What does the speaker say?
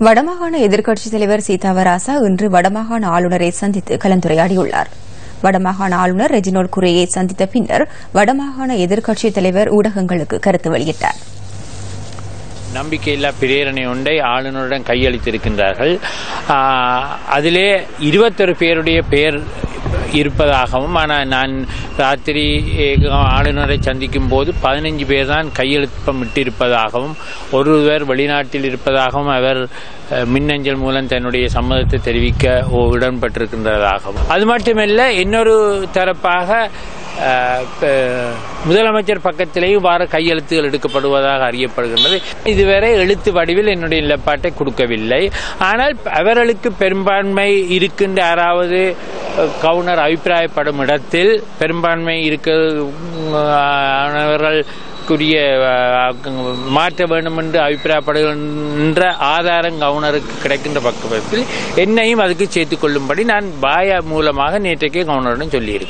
வடமாகாண எதிர்க்கட்சித் தலைவர் சீதாவராசா இன்று வடமாகாண ஆளுநரை சந்தித்து கலந்துரையாடியுள்ளார். வடமாகாண ஆளுநர் ரெஜினோல் குரேயை சந்தித்த பின்னர் வடமாகாண எதிர்க்கட்சித் தலைவர் ஊடகங்களுக்கு கருத்து வெளியிட்டார். நம்பிக்கையில்லா பிரேரணை ஒன்றை ஆளுநருடன் கையளித்திருக்கின்றார்கள். ஆஹ், அதிலே இருபத்தொரு பேருடைய பெயர் இருப்பதாகவும் ஆனால் நான் ராத்திரி ஆளுநரை சந்திக்கும் போது பதினஞ்சு பேர் தான் கையெழுப்பமிட்டிருப்பதாகவும் ஒருவர் வெளிநாட்டில் இருப்பதாகவும் அவர் மின்னஞ்சல் மூலம் தன்னுடைய சம்மதத்தை தெரிவிக்க ஓ- உடன்பட்டிருக்கின்றதாகவும். அது மட்டுமல்ல இன்னொரு தரப்பாக முதலமைச்சர் பக்கத்திலேயும் இவ்வாறு கையெழுத்துகள் எடுக்கப்படுவதாக அறியப்படுகின்றது. இதுவரை எழுத்து வடிவில் என்னுடைய நிலப்பாட்டை கொடுக்கவில்லை. ஆனால் அவர்களுக்கு பெரும்பான்மை இருக்கின்ற யாராவது கவுனர் அபிப்பிராயப்படும் இடத்தில் பெரும்பான்மை இருக்க மாற்ற வேண்டும் என்று அபிப்பிராயப்படுகின்ற ஆதாரம் கவுனருக்கு கிடைக்கின்ற பக்கத்தில் என்னையும் அதுக்கு சேர்த்துக் கொள்ளும்படி நான் பாய மூலமாக நேற்றைக்கே கவர்னரிடம் சொல்லியிருக்கேன்.